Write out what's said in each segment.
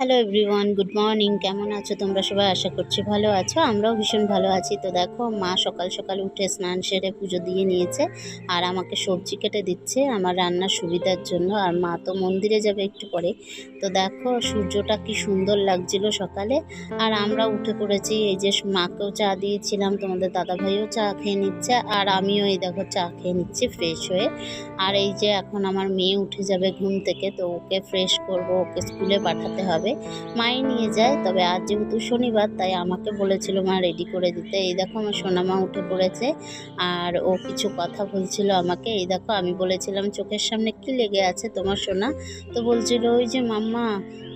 Hello everyone good morning কেমন আছো? তোমরা সবাই আশা করছি ভালো আছো। আমরাও ভীষণ ভালো আছি। তো দেখো, মা সকাল সকাল উঠে স্নান সেরে পুজো দিয়ে নিয়েছে আর আমাকে সবজি কেটে দিচ্ছে আমার রান্নার সুবিধার জন্য। আর মা তো মন্দিরে যাবে একটু পরে। তো দেখো, সূর্যটা কি সুন্দর লাগছিল সকালে। আর আমরা উঠে পড়েছি। এই যে মাকেও চা দিয়েছিলাম, তোমাদের দাদাভাইও চা খেয়ে নিচ্ছে। আর আমিও এই দেখো চা খেয়ে নিচ্ছি ফ্রেশ হয়ে। আর এই যে এখন আমার মেয়ে উঠে যাবে ঘুম থেকে, তো ওকে ফ্রেশ করব, ওকে স্কুলে পাঠাতে হবে। মাই নিয়ে যায়, তবে আজ যেহেতু শনিবার, তাই আমাকে বলেছিল, মা রেডি করে দিতে। এই দেখো আমার সোনামা উঠে পড়েছে, আর ও কিছু কথা বলছিল আমাকে। এই দেখো আমি বলেছিলাম, চোখের সামনে কি লেগে আছে তোমার সোনা? তো বলছিল, ওই যে মাম্মা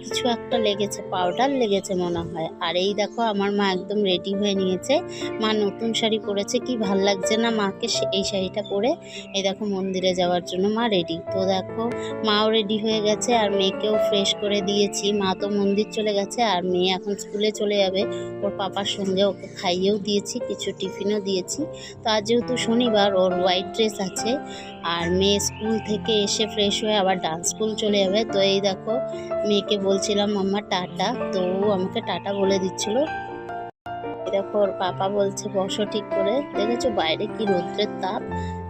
কিছু একটা লেগেছে পাউডার লেগেছে মনে হয়। আর এই দেখো, আমার মা একদম রেডি হয়ে নিয়েছে। মা নতুন শাড়ি পরেছে, কি ভালো লাগছে না মাকে এই শাড়িটা পরে? এই দেখো, মন্দিরে যাওয়ার জন্য মা রেডি তো দেখো, মাও রেডি হয়ে গেছে আর মেয়েকেও ফ্রেশ করে দিয়েছি। মা তো মন্দির চলে গেছে আর মেয়ে এখন স্কুলে চলে যাবে। ওর পাপার সঙ্গে ওকে খাইয়েও দিয়েছি, কিছু টিফিনও দিয়েছি। তো আজ যেহেতু শনিবার, ওর হোয়াইট ড্রেস আছে। আর মেয়ে স্কুল থেকে এসে ফ্রেশ হয়ে আবার ডান্স স্কুল চলে যাবে। তো এই দেখো, মেয়েকে বলছিলাম আমার টাটা। তো আমাকে টাটা বলে দিচ্ছিল। দেখো, ওর পাপা বলছে, বসো ঠিক করে। দেখেছ, বাইরে কি রৌদ্রের তাপ?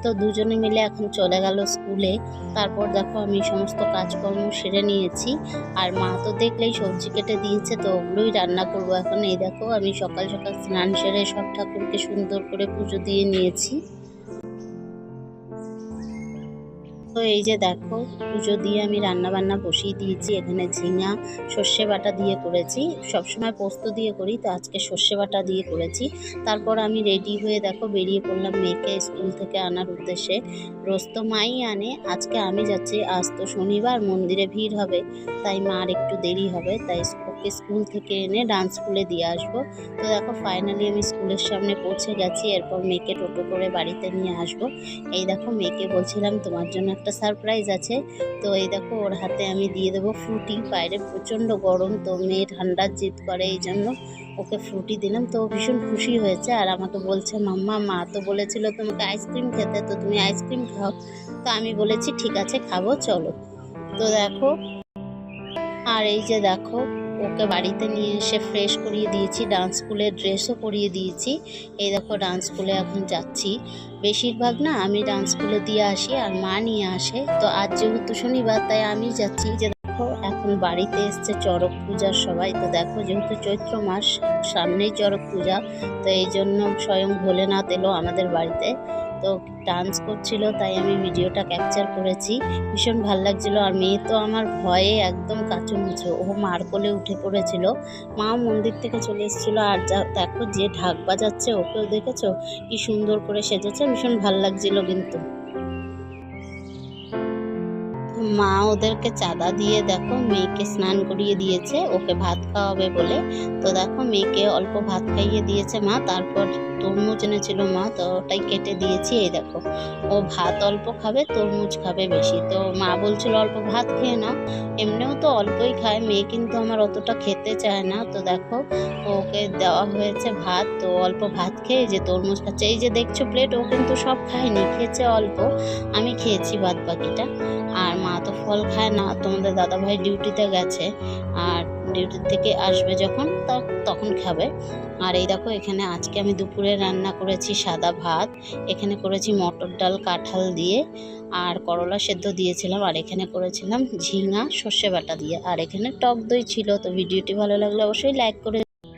তো দুজনে মিলে এখন চলে গেল স্কুলে। তারপর দেখো, আমি সমস্ত কাজকর্ম সেরে নিয়েছি। আর মা তো দেখলেই সবজি কেটে দিয়েছে, তো ওগুলোই রান্না করব এখন। এই দেখো, আমি সকাল সকাল স্নান সেরে সব ঠাকুরকে সুন্দর করে পুজো দিয়ে নিয়েছি। তো এই যে দেখো, পুজো দিয়ে আমি রান্না বান্না বসিয়ে দিয়েছি। এখানে ঝিঙা, সর্ষে বাটা দিয়ে করেছি। সবসময় পোস্ত দিয়ে করি, তো আজকে সর্ষে বাটা দিয়ে করেছি। তারপর আমি রেডি হয়ে দেখো বেরিয়ে পড়লাম মেয়েকে স্কুল থেকে আনার উদ্দেশ্যে। রোজ তো মাই আনে, আজকে আমি যাচ্ছি, আজ তো শনিবার, মন্দিরে ভিড় হবে। তাই মার একটু দেরি হবে, তাই ওকে স্কুল থেকে এনে ডান্স স্কুলে দিয়ে আসব। তো দেখো ফাইনালি আমি স্কুলের সামনে পৌঁছে গেছি, এরপর মেয়েকে টোটো করে বাড়িতে নিয়ে আসব। এই দেখো, মেয়েকে বলছিলাম, তোমার জন্য একটা সারপ্রাইজ আছে। তো এই দেখো, ওর হাতে আমি দিয়ে দেবো ফ্রুটি বাইরে প্রচণ্ড গরম, তো মেয়ে ঠান্ডার জিদ করে এই জন্য ওকে ফ্রুটি দিলাম। তো ভীষণ খুশি হয়েছে আর আমাকে বলছে, মাম্মা, মা তো বলেছিল তোমাকে আইসক্রিম খেতে, তো তুমি আইসক্রিম খাও। তো আমি বলেছি, ঠিক আছে, খাব, চলো। তো দেখো, আর এই যে দেখো ওকে বাড়িতে নিয়ে এসে ফ্রেশ করিয়ে দিয়েছি ডান্স স্কুলের ড্রেসও পরিয়ে দিয়েছি। এই দেখো ডান্স স্কুলে এখন যাচ্ছি। বেশিরভাগ না আমি ডান্স স্কুলে দিয়ে আসি আর মা নিয়ে আসে। তো আজ যেহেতু শনিবার, তাই আমি যাচ্ছি যে দেখো এখন বাড়িতে এসছে চড়ক পূজার সবাই। তো দেখো যেহেতু চৈত্র মাস, সামনেই চড়ক পূজা, তো এই জন্য স্বয়ং ভোলেনাথ এলো আমাদের বাড়িতে। তো ডান্স করছিল, তাই আমি ভিডিওটা ক্যাপচার করেছি। ভীষণ ভালো লাগছিল। আর মেয়ে তো আমার ভয়ে একদম কাচুমুচো ও মার কোলে উঠে পড়েছিল। মা মন্দির থেকে চলে এসেছিল। আর যা, দেখো যে ঢাক বাজাচ্ছে, ওকেও দেখেছ? কি সুন্দর করে সেজেছে। ভীষণ ভালো লাগছিল কিন্তু। মা ওদেরকে চাঁদা দিয়ে দেখো, মেয়েকে স্নান করিয়ে দিয়েছে, ওকে ভাত খাওয়াবে বলে। তো দেখো, মেয়েকে অল্প ভাত খাইয়ে দিয়েছে মা, তারপর তরমুজ এনেছিল মা, তো ওটাই কেটে দিয়েছি, এই দেখো। ও ভাত অল্প খাবে, তরমুজ খাবে বেশি। তো মা বলছিল অল্প ভাত খেয়ে নাও। এমনিও তো অল্পই খায়, মেয়ে কিন্তু আমার অতটা খেতে চায় না। তো দেখো, ওকে দেওয়া হয়েছে ভাত, তো অল্প ভাত খেয়ে যে তরমুজ খাচ্ছে, এই যে দেখছ প্লেট ও কিন্তু সব খায়নি, খেয়েছে অল্প। আমি খেয়েছি ভাত বাকিটা আর মা তো ফল খায় না। তোমাদের দাদাভাই ডিউটিতে গেছে আর ডিউটি থেকে আসবে যখন তখন খাবে। আর এই দেখো, এখানে আজকে আমি দুপুরে রান্না করেছি সাদা ভাত, এখানে করেছি মটর ডাল, কাঁঠাল দিয়ে, আর করলা সেদ্ধ দিয়েছিলাম, আর এখানে করেছিলাম ঝিঙা, সর্ষে বাটা দিয়ে। আর এখানে টক দই ছিল, তো ভিডিওটি ভালো লাগলে অবশ্যই লাইক করে